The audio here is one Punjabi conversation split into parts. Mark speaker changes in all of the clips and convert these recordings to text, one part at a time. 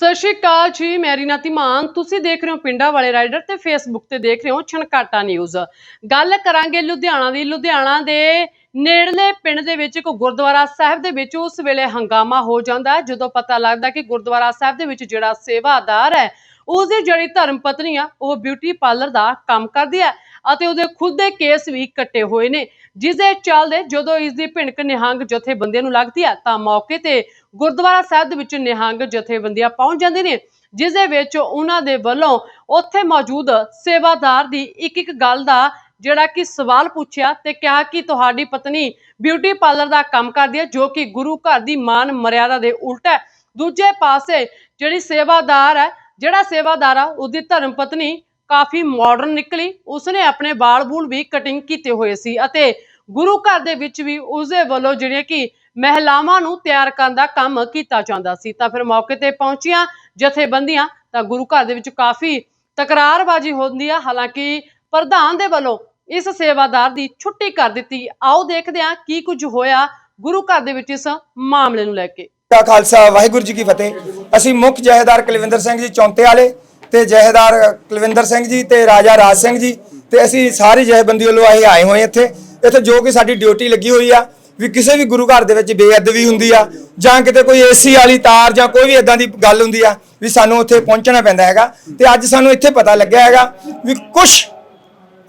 Speaker 1: ਸਤਿ ਸ਼੍ਰੀ ਅਕਾਲ ਜੀ, ਮੈਂ ਰੀਨਾ ਧੀਮਾਨ। ਤੁਸੀਂ ਦੇਖ ਰਹੇ ਹੋ ਪਿੰਡਾਂ ਵਾਲੇ ਰਾਈਡਰ ਤੇ ਫੇਸਬੁੱਕ ਤੇ ਦੇਖ ਰਹੇ ਹੋ ਛਣਕਾਟਾ ਨਿਊਜ਼। ਗੱਲ ਕਰਾਂਗੇ ਲੁਧਿਆਣਾ ਦੀ। ਲੁਧਿਆਣਾ ਦੇ ਨੇੜਲੇ ਪਿੰਡ ਦੇ ਵਿੱਚ ਇੱਕ ਗੁਰਦੁਆਰਾ ਸਾਹਿਬ ਦੇ ਵਿੱਚ ਉਸ ਵੇਲੇ ਹੰਗਾਮਾ ਹੋ ਜਾਂਦਾ। ਜਦੋਂ ਪਤਾ ਲੱਗਦਾ ਕਿ ਗੁਰਦੁਆਰਾ ਸਾਹਿਬ ਦੇ ਵਿੱਚ ਜਿਹੜਾ ਸੇਵਾਦਾਰ ਹੈ ਉਸਦੀ ਜਿਹੜੀ ਧਰਮ ਪਤਨੀ ਆ, ਉਹ ਬਿਊਟੀ ਪਾਰਲਰ ਦਾ ਕੰਮ ਕਰਦੀ ਹੈ ਅਤੇ ਉਹਦੇ ਖੁਦ ਦੇ ਕੇਸ ਵੀ ਕੱਟੇ ਹੋਏ ਨੇ। ਜਿਸ ਦੇ ਚੱਲਦੇ ਜਦੋਂ ਇਸ ਦੀ ਭਿਣਕ ਨਿਹੰਗ ਜਥੇਬੰਦੀਆਂ ਨੂੰ ਲੱਗਦੀ ਹੈ, ਤਾਂ ਮੌਕੇ ਤੇ ਗੁਰਦੁਆਰਾ ਸਾਹਿਬ ਦੇ ਵਿੱਚ ਨਿਹੰਗ ਜਥੇਬੰਦੀਆਂ ਪਹੁੰਚ ਜਾਂਦੇ ਨੇ, ਜਿਸ ਦੇ ਵਿੱਚ ਉਹਨਾਂ ਦੇ ਵੱਲੋਂ ਉੱਥੇ ਮੌਜੂਦ ਸੇਵਾਦਾਰ ਦੀ ਇੱਕ ਇੱਕ ਗੱਲ ਦਾ ਜਿਹੜਾ ਕਿ ਸਵਾਲ ਪੁੱਛਿਆ ਤੇ ਕਿਹਾ ਕਿ ਤੁਹਾਡੀ ਪਤਨੀ ਬਿਊਟੀ ਪਾਰਲਰ ਦਾ ਕੰਮ ਕਰਦੀ ਹੈ, ਜੋ ਕਿ ਗੁਰੂ ਘਰ ਦੀ ਮਾਨ ਮਰਿਆਦਾ ਦੇ ਉਲਟ ਹੈ। ਦੂਜੇ ਪਾਸੇ ਜਿਹੜੀ ਸੇਵਾਦਾਰ ਹੈ, ਜਿਹੜਾ ਸੇਵਾਦਾਰ ਆ, ਉਹਦੀ ਧਰਮ ਪਤਨੀ ਕਾਫੀ ਮਾਡਰਨ ਨਿਕਲੀ, ਉਸਨੇ ਆਪਣੇ ਵਾਲ-ਬੂਲ ਵੀ ਕਟਿੰਗ ਕੀਤੇ ਹੋਏ ਸੀ ਅਤੇ ਗੁਰੂ ਘਰ ਦੇ ਵਿੱਚ ਵੀ ਉਸਦੇ ਵੱਲੋਂ ਜਿਹੜੀਆਂ ਕਿ ਮਹਿਲਾਵਾਂ ਨੂੰ ਤਿਆਰ ਕਰਨ ਦਾ ਕੰਮ ਕੀਤਾ ਜਾਂਦਾ ਸੀ। ਤਾਂ ਫਿਰ ਮੌਕੇ ਤੇ ਪਹੁੰਚੀਆਂ ਜਥੇਬੰਦੀਆਂ ਤਾਂ ਗੁਰੂ ਘਰ ਦੇ ਵਿੱਚ ਕਾਫੀ ਤਕਰਾਰਬਾਜ਼ੀ ਹੁੰਦੀ ਆ। ਹਾਲਾਂਕਿ ਪ੍ਰਧਾਨ ਦੇ ਵੱਲੋਂ ਇਸ ਸੇਵਾਦਾਰ ਦੀ ਛੁੱਟੀ ਕਰ ਦਿੱਤੀ। ਆਓ ਦੇਖਦੇ ਹਾਂ ਕੀ ਕੁਝ ਹੋਇਆ ਗੁਰੂ ਘਰ ਦੇ ਵਿੱਚ ਇਸ ਮਾਮਲੇ ਨੂੰ ਲੈ ਕੇ।
Speaker 2: ਦਾ ਖਾਲਸਾ, ਵਾਹਿਗੁਰੂ ਜੀ ਕੀ ਫਤਿਹ। ਅਸੀਂ ਮੁੱਖ ਜਹੇਦਾਰ ਕੁਲਵਿੰਦਰ ਸਿੰਘ ਜੀ ਚੌਂਤੇ ਵਾਲੇ ਤੇ ਜਹੇਦਾਰ ਕੁਲਵਿੰਦਰ ਸਿੰਘ ਜੀ ਤੇ ਰਾਜਾ ਰਾਜ ਸਿੰਘ ਜੀ ਤੇ ਅਸੀਂ ਸਾਰੀ ਜਹੇਬੰਦੀ ਵੱਲੋਂ ਅਸੀਂ ਆਏ ਹੋਏ ਇੱਥੇ। ਇੱਥੇ ਜੋ ਕਿ ਸਾਡੀ ਡਿਊਟੀ ਲੱਗੀ ਹੋਈ ਆ ਵੀ ਕਿਸੇ ਵੀ ਗੁਰੂ ਘਰ ਦੇ ਵਿੱਚ ਬੇਅਦਬੀ ਹੁੰਦੀ ਆ, ਜਾਂ ਕਿਤੇ ਕੋਈ ਏਸੀ ਵਾਲੀ ਤਾਰ ਜਾਂ ਕੋਈ ਵੀ ਇਦਾਂ ਦੀ ਗੱਲ ਹੁੰਦੀ ਆ, ਵੀ ਸਾਨੂੰ ਉੱਥੇ ਪਹੁੰਚਣਾ ਪੈਂਦਾ ਹੈਗਾ। ਤੇ ਅੱਜ ਸਾਨੂੰ ਇੱਥੇ ਪਤਾ ਲੱਗਿਆ ਹੈਗਾ ਵੀ ਕੁਝ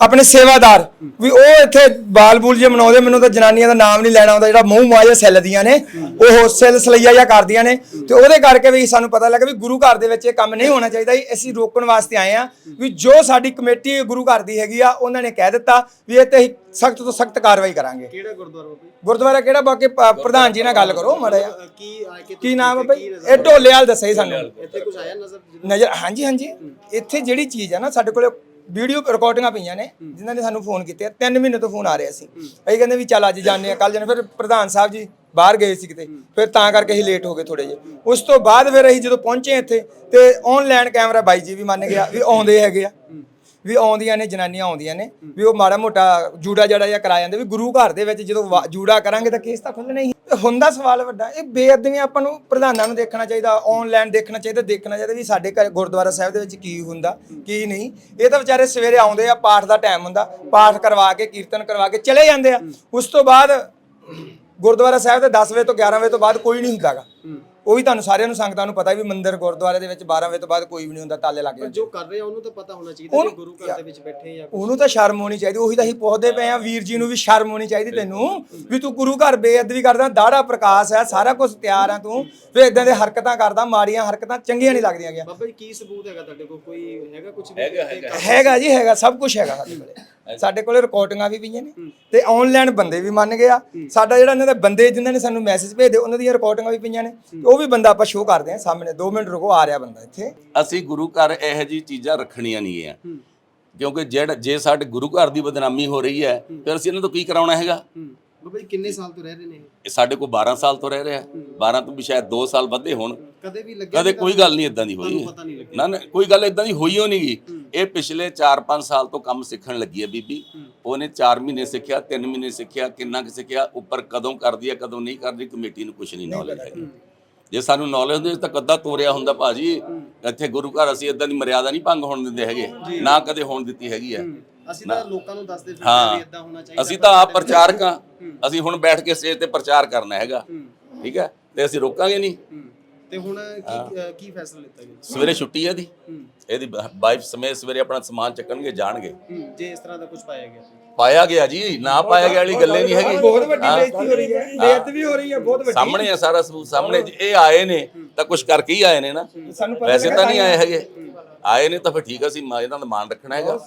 Speaker 2: ਆਪਣੇ ਸੇਵਾਦਾਰ। ਵੀ ਉਹ ਇੱਥੇ ਬਾਲ ਬੂਲ ਜੇ ਮਨਾਉਂਦੇ ਮੈਨੂੰ ਤਾਂ ਜਨਾਨੀਆਂ ਦਾ ਨਾਮ ਨਹੀਂ ਲੈਣਾ ਆਉਂਦਾ ਜਿਹੜਾ ਮੂੰਹ ਮਾਇਆ ਸੈੱਲਦੀਆਂ ਨੇ ਉਹ ਸੈੱਲ ਸਲਈਆ ਜਾਂ ਕਰਦੀਆਂ ਨੇ। ਤੇ ਉਹਦੇ ਕਰਕੇ ਵੀ ਸਾਨੂੰ ਪਤਾ ਲੱਗਾ ਵੀ ਗੁਰੂ ਘਰ ਦੇ ਵਿੱਚ ਇਹ ਕੰਮ ਨਹੀਂ ਹੋਣਾ ਚਾਹੀਦਾ ਜੀ। ਅਸੀਂ ਰੋਕਣ ਵਾਸਤੇ ਆਏ ਆ ਵੀ ਜੋ ਸਾਡੀ ਕਮੇਟੀ ਗੁਰੂ ਘਰ ਦੀ ਹੈਗੀ ਆ ਉਹਨਾਂ ਨੇ ਕਹਿ ਦਿੱਤਾ ਵੀ ਇਹ ਤੇ ਸਖਤ ਤੋਂ ਸਖਤ ਕਾਰਵਾਈ ਕਰਾਂਗੇ।
Speaker 3: ਕਿਹੜਾ ਗੁਰਦੁਆਰਾ ਬਾਬਾ?
Speaker 2: ਗੁਰਦੁਆਰਾ ਕਿਹੜਾ ਬਾਕੀ ਪ੍ਰਧਾਨ ਜੀ ਨਾਲ ਗੱਲ ਕਰੋ ਮਾੜਾ ਜਿਹਾ।
Speaker 3: ਅ, ਕੀ ਕੇ
Speaker 2: ਨਾਮ ਹੈ
Speaker 3: ਨਜ਼ਰ
Speaker 2: ਇਹ ਢੋਲੇ ਵਾਲ ਦੱਸੇ ਜੀ ਸਾਨੂੰ।
Speaker 3: ਇੱਥੇ ਕੁਝ ਆਇਆ ਨਜ਼ਰ?
Speaker 2: ਨਜ਼ਰ ਹਾਂਜੀ ਹਾਂਜੀ। ਇੱਥੇ ਜਿਹੜੀ ਚੀਜ਼ ਆ ਨਾ ਸਾਡੇ ਕੋਲੇ ਵੀਡੀਓ ਰਿਕਾਰਡਿੰਗਾਂ ਪਈਆਂ ਨੇ ਜਿਨ੍ਹਾਂ ਨੇ ਸਾਨੂੰ ਫੋਨ ਕੀਤੇ ਆ। ਤਿੰਨ ਮਹੀਨੇ ਤੋਂ ਫੋਨ ਆ ਰਿਹਾ ਸੀ। ਅਸੀਂ ਕਹਿੰਦੇ ਵੀ ਚੱਲ ਅੱਜ ਜਾਂਦੇ ਆ ਕੱਲ ਜਾਣੇ ਫਿਰ ਪ੍ਰਧਾਨ ਸਾਹਿਬ ਜੀ ਬਾਹਰ ਗਏ ਸੀ ਕਿਤੇ। ਫਿਰ ਤਾਂ ਕਰਕੇ ਅਸੀਂ ਲੇਟ ਹੋ ਗਏ ਥੋੜੇ ਜਿਹੇ। ਉਸ ਤੋਂ ਬਾਅਦ ਫਿਰ ਅਸੀਂ ਜਦੋਂ ਪਹੁੰਚੇ ਇੱਥੇ ਤੇ ਆਨਲਾਈਨ ਕੈਮਰਾ ਬਾਈ ਜੀ ਵੀ ਮੰਨ ਗਿਆ ਵੀ ਆਉਂਦੇ ਹੈਗੇ ਆ। ਵੀ ਆਉਂਦੀਆਂ ਨੇ ਜਨਾਨੀਆਂ ਆਉਂਦੀਆਂ ਨੇ ਵੀ ਉਹ ਮਾੜਾ ਮੋਟਾ ਜੂੜਾ ਜੜਾ ਜਿਹਾ ਕਰਾ ਜਾਂਦੇ ਵੀ ਗੁਰੂ ਘਰ ਦੇ ਵਿੱਚ ਜਦੋਂ ਵਾ- ਜੂੜਾ ਕਰਾਂਗੇ ਤਾਂ ਕੇਸ ਤਾਂ ਖੁੱਲਣਾ ਹੀ ਹੁੰਦਾ ਸਵਾਲ ਵੱਡਾ ਇਹ ਬੇਅਦਬੀਆਂ ਆਪਾਂ ਨੂੰ ਪ੍ਰਧਾਨਾਂ ਨੂੰ ਦੇਖਣਾ ਚਾਹੀਦਾ ਆਨਲਾਈਨ ਦੇਖਣਾ ਚਾਹੀਦਾ ਦੇਖਣਾ ਚਾਹੀਦਾ ਵੀ ਸਾਡੇ ਘਰ ਗੁਰਦੁਆਰਾ ਸਾਹਿਬ ਦੇ ਵਿੱਚ ਕੀ ਹੁੰਦਾ ਕੀ ਨਹੀਂ। ਇਹ ਤਾਂ ਵਿਚਾਰੇ ਸਵੇਰੇ ਆਉਂਦੇ ਆ ਪਾਠ ਦਾ ਟਾਈਮ ਹੁੰਦਾ ਪਾਠ ਕਰਵਾ ਕੇ ਕੀਰਤਨ ਕਰਵਾ ਕੇ ਚਲੇ ਜਾਂਦੇ ਆ। ਉਸ ਤੋਂ ਬਾਅਦ ਗੁਰਦੁਆਰਾ ਸਾਹਿਬ ਦੇ 10 ਵਜੇ ਤੋਂ 11 ਵਜੇ ਤੋਂ ਬਾਅਦ ਕੋਈ ਨਹੀਂ ਹੁੰਦਾਗਾ ਉਹ ਵੀ ਤੁਹਾਨੂੰ ਸਾਰਿਆਂ ਨੂੰ ਸੰਗਤਾਂ ਨੂੰ ਪਤਾ ਵੀ ਮੰਦਿਰ ਗੁਰਦੁਆਰੇ ਦੇ ਵਿੱਚ 12 ਵਜੇ ਤੋਂ ਬਾਅਦ ਕੋਈ ਵੀ ਨਹੀਂ ਹੁੰਦਾ ਤਾਲੇ ਲੱਗ ਜਾਂਦੇ।
Speaker 3: ਜੋ ਕਰ ਰਹੇ ਆ ਉਹਨੂੰ ਤਾਂ ਪਤਾ ਹੋਣਾ ਚਾਹੀਦਾ ਕਿ ਗੁਰੂ ਘਰ ਦੇ ਵਿੱਚ ਬੈਠੇ ਜਾਂ
Speaker 2: ਉਹਨੂੰ ਤਾਂ ਸ਼ਰਮ ਹੋਣੀ ਚਾਹੀਦੀ ਉਹੀ ਤਾਂ ਅਸੀਂ ਪੁੱਛਦੇ ਪਏ ਆ ਵੀਰ ਜੀ ਨੂੰ ਵੀ ਸ਼ਰਮ ਹੋਣੀ ਚਾਹੀਦੀ ਤੈਨੂੰ ਵੀ ਤੂੰ ਗੁਰੂ ਘਰ ਬੇਅਦਬੀ ਕਰਦਾ ਦਾੜਾ ਪ੍ਰਕਾਸ਼ ਹੈ ਸਾਰਾ ਕੁਝ ਤਿਆਰ ਆ ਤੂੰ ਵੀ ਇਦਾਂ ਦੇ ਹਰਕਤਾਂ ਕਰਦਾ ਮਾੜੀਆਂ ਹਰਕਤਾਂ ਚੰਗੀਆਂ ਨਹੀਂ ਲੱਗਦੀਆਂ ਗਿਆ
Speaker 3: ਬਾਬਾ ਜੀ ਕੀ ਸਬੂਤ ਹੈਗਾ ਤੁਹਾਡੇ ਕੋਲ? ਕੋਈ ਹੈਗਾ ਕੁਝ ਹੈਗਾ
Speaker 2: ਜੀ ਹੈਗਾ ਸਭ ਕੁਝ ਹੈਗਾ ਸਾਡੇ ਕੋਲੇ। ਸਾਡੇ ਕੋਲੇ ਰਿਕਾਰਡਿੰਗਾਂ ਵੀ ਪਈਆਂ ਨੇ ਤੇ ਆਨਲਾਈਨ ਬੰਦੇ ਵੀ ਮੰਨ ਗਿਆ ਸਾਡਾ ਜਿਹੜਾ ਇਹਨਾਂ ਦੇ ਬੰਦੇ ਜਿਨ੍ਹਾਂ ਨੇ ਸਾਨੂੰ ਮੈਸੇਜ ਭੇਜਦੇ ਉਹਨਾਂ ਦੀਆਂ ਰਿਕਾਰਡਿੰਗਾਂ ਵੀ ਪਈਆਂ ਨੇ। ਉਹ ਵੀ ਬੰਦਾ ਆਪਾਂ ਸ਼ੋਅ ਕਰਦੇ ਆ ਸਾਹਮਣੇ। 2 ਮਿੰਟ ਰੁਕੋ ਆ ਰਿਹਾ ਬੰਦਾ ਇੱਥੇ।
Speaker 4: ਅਸੀਂ ਗੁਰੂ ਘਰ ਇਹੋ ਜੀ ਚੀਜ਼ਾਂ ਰੱਖਣੀਆਂ ਨਹੀਂ ਆ। ਕਿਉਂਕਿ ਜਿਹੜਾ ਜੇ ਸਾਡੇ ਗੁਰੂ ਘਰ ਦੀ ਬਦਨਾਮੀ ਹੋ ਰਹੀ ਹੈ ਫਿਰ ਅਸੀਂ ਇਹਨਾਂ ਤੋਂ ਕੀ ਕਰਾਉਣਾ ਹੈਗਾ?
Speaker 3: ਬਾਬਾ ਜੀ ਕਿੰਨੇ ਸਾਲ ਤੋਂ ਰਹਿ ਰਹੇ ਨੇ ਇਹ?
Speaker 4: ਸਾਡੇ ਕੋਲ 12 ਸਾਲ ਤੋਂ ਰਹਿ ਰਿਹਾ। 12 ਤੋਂ ਵੀ ਸ਼ਾਇਦ 2 ਸਾਲ ਵੱਧੇ ਹੋਣ।
Speaker 3: ਕਦੇ ਵੀ ਲੱਗਿਆ
Speaker 4: ਕਦੇ ਕੋਈ ਗੱਲ ਨਹੀਂ ਇਦਾਂ ਦੀ ਹੋਈ ਨਾ ਨਾ ਕੋਈ ਗੱਲ ਇਦਾਂ ਦੀ ਹੋਈ ਹੋ ਨਹੀਂ ਗਈ ਇਹ ਪਿਛਲੇ 4-5 ਸਾਲ ਤੋਂ ਕੰਮ ਸਿੱਖਣ ਲੱਗੀ ਹੈ ਬੀਬੀ। ਉਹਨੇ 4 ਮਹੀਨੇ ਸਿੱਖਿਆ 3 ਮਹੀਨੇ ਸਿੱਖਿਆ ਕਿੰਨਾ ਕੁ ਸਿੱਖਿਆ ਉੱਪਰ ਕਦੋਂ ਕਰਦੀ ਹੈ ਕਦੋਂ ਨਹੀਂ ਕਰਦੀ ਕਮੇਟੀ ਨੂੰ ਕੁਝ ਨਹੀਂ ਨੌਲੇਜ ਹੈਗੀ। ਜੇ ਸਾਨੂੰ ਨੌਲੇਜ ਹੁੰਦੀ ਤਾਂ ਕਦਾ ਤੋਰਿਆ ਹੁੰਦਾ ਭਾਜੀ। ਇੱਥੇ ਗੁਰੂ ਘਰ ਅਸੀਂ ਇਦਾਂ ਦੀ ਮਰਿਆਦਾ ਨਹੀਂ ਭੰਗ ਹੋਣ ਦਿੰਦੇ ਹੈਗੇ ਨਾ ਕਦੇ ਹੋਣ ਦਿੱਤੀ ਹੈਗੀ ਹੈ।
Speaker 3: ਅਸੀਂ ਤਾਂ ਲੋਕਾਂ ਨੂੰ ਦੱਸਦੇ ਫਿਰ
Speaker 4: ਹਾਂ।
Speaker 3: ਵੀ ਇਦਾਂ ਹੋਣਾ ਚਾਹੀਦਾ
Speaker 4: ਅਸੀਂ ਤਾਂ ਆਪ ਪ੍ਰਚਾਰਕ ਹਾਂ। ਅਸੀਂ ਹੁਣ ਬੈਠ ਕੇ ਸਟੇਜ ਤੇ ਪ੍ਰਚਾਰ ਕਰਨਾ ਹੈਗਾ। ਠੀਕ ਹੈ? ਤੇ ਅਸੀਂ ਰੋਕਾਂਗੇ ਨਹੀਂ।
Speaker 3: ਹੂੰ। ਤੇ ਹੁਣ ਕੀ ਅ, ਕੀ ਫੈਸਲਾ ਲਿੱਤਾ ਗਿਆ?
Speaker 4: ਸਵੇਰੇ ਛੁੱਟੀ ਹੈ
Speaker 3: ਹੂੰ।
Speaker 4: ਇਹਦੀ ਵਾਈਫ ਸਮੇਤ ਸਵੇਰੇ ਆਪਣਾ ਸਮਾਨ ਚੱਕਣਗੇ ਜਾਣਗੇ।
Speaker 3: ਹੂੰ, ਜੇ ਇਸ ਤਰ੍ਹਾਂ ਦਾ ਕੁਝ ਪਾਇਆ ਗਿਆ
Speaker 4: ਪਾਇਆ ਗਿਆ ਜੀ ਨਾ ਪਾਇਆ ਗਿਆ ਵਾਲੀ ਗੱਲੇ ਨਹੀਂ ਹੈਗੀ।
Speaker 2: ਬਹੁਤ ਵੱਡੀ
Speaker 4: ਹਾਂ।
Speaker 2: ਬੇਇੱਜ਼ਤੀ ਹੋ ਰਹੀ ਹੈ ਬੇਅਦਬੀ ਹੋ ਰਹੀ ਹੈ ਬਹੁਤ ਵੱਡੀ।
Speaker 4: ਸਾਹਮਣੇ ਆ ਸਾਰਾ ਸਬੂਤ ਸਾਹਮਣੇ ਜੇ ਇਹ ਆਏ ਨੇ ਤਾਂ ਕੁਝ ਕਰਕੇ ਹੀ ਆਏ ਨੇ ਨਾ।
Speaker 2: ਸਾਨੂੰ ਪਤਾ
Speaker 4: ਵੈਸੇ ਤਾਂ ਨਹੀਂ ਆਏ ਹੈਗੇ। ਆਏ ਨੇ ਤਾਂ ਫਿਰ ਠੀਕ ਆ, ਅਸੀਂ ਮਾ ਇਹਨਾਂ ਦਾ ਮਾਨ ਰੱਖਣਾ ਹੈਗਾ।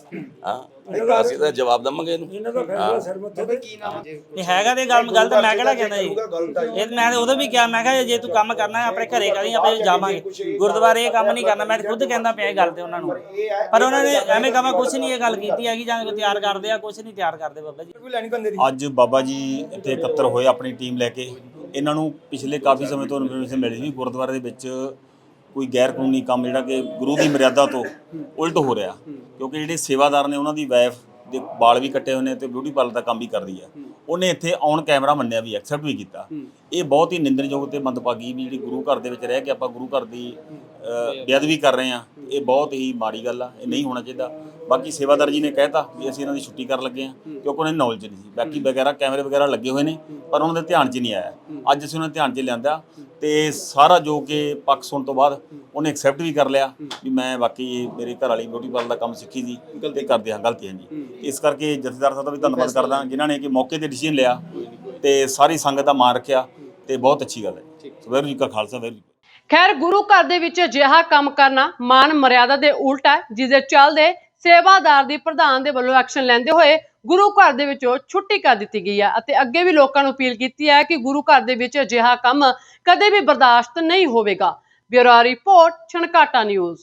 Speaker 4: ਹਾਂ ਅਸੀਂ ਤਾਂ ਜਵਾਬ ਦਵਾਂਗੇ ਇਹਨੂੰ। ਹਾਂ।
Speaker 3: ਬਾਬਾ ਕੀ ਨਾਮ ਹੈ ਜੇ
Speaker 5: ਇਹ ਹੈਗਾ ਤੇ ਗੱਲ ਗਲਤ ਮੈਂ ਕਿਹੜਾ ਕਹਿੰਦਾ ਜੀ। ਇਹ ਮੈਂ ਤਾਂ ਉਦੋਂ ਵੀ ਕਿਹਾ ਮੈਂ ਕਿਹਾ ਜੇ ਤੂੰ ਕੰਮ ਕਰਨਾ ਹੈ ਆਪਣੇ ਘਰੇ ਕਰੀ ਆਪਾਂ ਜਾਵਾਂਗੇ। ਗੁਰਦੁਆਰੇ ਇਹ ਕੰਮ ਨਹੀਂ ਕਰਨਾ ਮੈਂ ਖੁਦ ਕਹਿੰਦਾ ਪਿਆ ਇਹ ਗੱਲ ਤੇ ਉਹਨਾਂ ਨੂੰ। ਪਰ ਉਹਨਾਂ ਨੇ ਐਵੇਂ ਕਮਾ ਕੁਝ ਨਹੀਂ ਇਹ ਗੱਲ ਕੀਤੀ ਹੈਗੀ ਜਾਂ ਤਿਆਰ ਕਰਦੇ ਆ ਕੁਝ ਨਹੀਂ ਤਿਆਰ ਕਰਦੇ ਬਾਬਾ ਜੀ।
Speaker 6: ਅੱਜ ਬਾਬਾ ਜੀ ਇੱਥੇ ਇਕੱਤਰ ਹੋਏ ਆਪਣੀ ਟੀਮ ਲੈ ਕੇ। ਇਹਨਾਂ ਨੂੰ ਪਿਛਲੇ ਕਾਫੀ ਸਮੇਂ ਤੋਂ ਇਨਫੋਰਮੇਸ਼ਨ ਮਿਲੀ ਸੀ ਗੁਰਦੁਆਰੇ ਦੇ ਵਿੱਚ ਕੋਈ ਗੈਰ ਕਾਨੂੰਨੀ ਕੰਮ ਜਿਹੜਾ ਕਿ ਗੁਰੂ ਦੀ ਮਰਿਆਦਾ ਤੋਂ ਉਲਟ ਹੋ ਰਿਹਾ ਕਿਉਂਕਿ ਜਿਹੜੇ ਸੇਵਾਦਾਰ ਨੇ ਉਹਨਾਂ ਦੀ ਵਾਈਫ ਦੇ ਵਾਲ ਵੀ ਕੱਟੇ ਹੋਏ ਨੇ ਤੇ ਬਿਊਟੀ ਪਾਰਲਰ ਦਾ ਕੰਮ ਵੀ ਕਰਦੀ ਹੈ। ਉਹਨੇ ਇੱਥੇ ਔਨ ਕੈਮਰਾ ਮੰਨਿਆ ਵੀ ਐਕਸੈਪਟ ਵੀ ਕੀਤਾ। ਇਹ ਬਹੁਤ ਹੀ ਨਿੰਦਣਯੋਗ ਤੇ ਮੰਦਭਾਗੀ ਵੀ ਜਿਹੜੀ ਗੁਰੂ ਘਰ ਦੇ ਵਿੱਚ ਰਹਿ ਕੇ ਆਪਾਂ ਗੁਰੂ ਘਰ ਦੀ ਬੇਅਦਬੀ ਕਰ ਰਹੇ ਆ ਇਹ ਬਹੁਤ ਹੀ ਮਾੜੀ ਗੱਲ ਆ ਇਹ ਨਹੀਂ ਹੋਣਾ ਚਾਹੀਦਾ। ਬਾਕੀ ਸੇਵਾਦਾਰ ਜੀ ਨੇ ਕਹਿਤਾ ਵੀ ਅਸੀਂ ਇਹਨਾਂ ਦੀ ਛੁੱਟੀ ਕਰਨ ਲੱਗੇ ਆ ਕਿਉਂਕਿ ਉਹਨਾਂ ਦੀ ਨੌਲੇਜ ਨਹੀਂ ਸੀ। ਬਾਕੀ ਵਗੈਰਾ ਕੈਮਰੇ ਵਗੈਰਾ ਲੱਗੇ ਹੋਏ ਨੇ ਪਰ ਉਹਨਾਂ ਦੇ ਧਿਆਨ 'ਚ ਨਹੀਂ ਆਇਆ। ਅੱਜ ਅਸੀਂ ਉਹਨਾਂ ਦੇ ਧਿਆਨ 'ਚ ਲਿਆਂਦਾ ਤੇ ਸਾਰਾ ਜੋ ਕਿ ਪੱਖ ਸੁਣ ਤੋਂ ਬਾਅਦ ਉਹਨੇ ਐਕਸੈਪਟ ਵੀ ਕਰ ਲਿਆ ਵੀ ਮੈਂ ਬਾਕੀ ਮੇਰੇ ਘਰ ਵਾਲੀ ਬਿਊਟੀ ਪਾਰਲਰ ਦਾ ਕੰਮ ਸਿੱਖੀ ਸੀ ਤੇ ਕਰਦੇ ਹਾਂ ਗਲਤੀ ਹਾਂ ਜੀ। ਇਸ ਕਰਕੇ ਜਥੇਦਾਰ ਸਾਹਿਬ ਦਾ ਵੀ ਧੰਨਵਾਦ ਕਰਦਾ ਜਿਨ੍ਹਾਂ ਨੇ ਕਿ ਮੌਕੇ ਤੇ ਡਿਸੀਜਨ ਲਿਆ ਤੇ ਸਾਰੀ ਸੰਗਤ ਦਾ ਮਾਣ ਰੱਖਿਆ ਤੇ ਬਹੁਤ ਅੱਛੀ ਗੱਲ ਹੈ। ਸੋ ਵਾਹਿਗੁਰੂ ਜੀ ਕਾ ਖਾਲਸਾ ਫਤਿਹ।
Speaker 1: ਖੈਰ, ਗੁਰੂ ਘਰ ਦੇ ਵਿੱਚ ਅਜਿਹਾ ਕੰਮ ਕਰਨਾ ਮਾਨ ਮਰਿਆਦਾ ਦੇ ਉਲਟ ਹੈ ਜਿਸ ਦੇ ਚੱਲਦੇ ਸੇਵਾਦਾਰ ਦੀ ਪ੍ਰਧਾਨ ਦੇ ਵੱਲੋਂ ਐਕਸ਼ਨ ਲੈਂਦੇ ਹੋਏ ਗੁਰੂ ਘਰ ਦੇ ਵਿੱਚੋਂ ਛੁੱਟੀ ਕਰ ਦਿੱਤੀ ਗਈ ਹੈ ਅਤੇ ਅੱਗੇ ਵੀ ਲੋਕਾਂ ਨੂੰ ਅਪੀਲ ਕੀਤੀ ਹੈ ਕਿ ਗੁਰੂ ਘਰ ਦੇ ਵਿੱਚ ਅਜਿਹਾ ਕੰਮ ਕਦੇ ਵੀ ਬਰਦਾਸ਼ਤ ਨਹੀਂ ਹੋਵੇਗਾ। Bureau report, Chhankata news.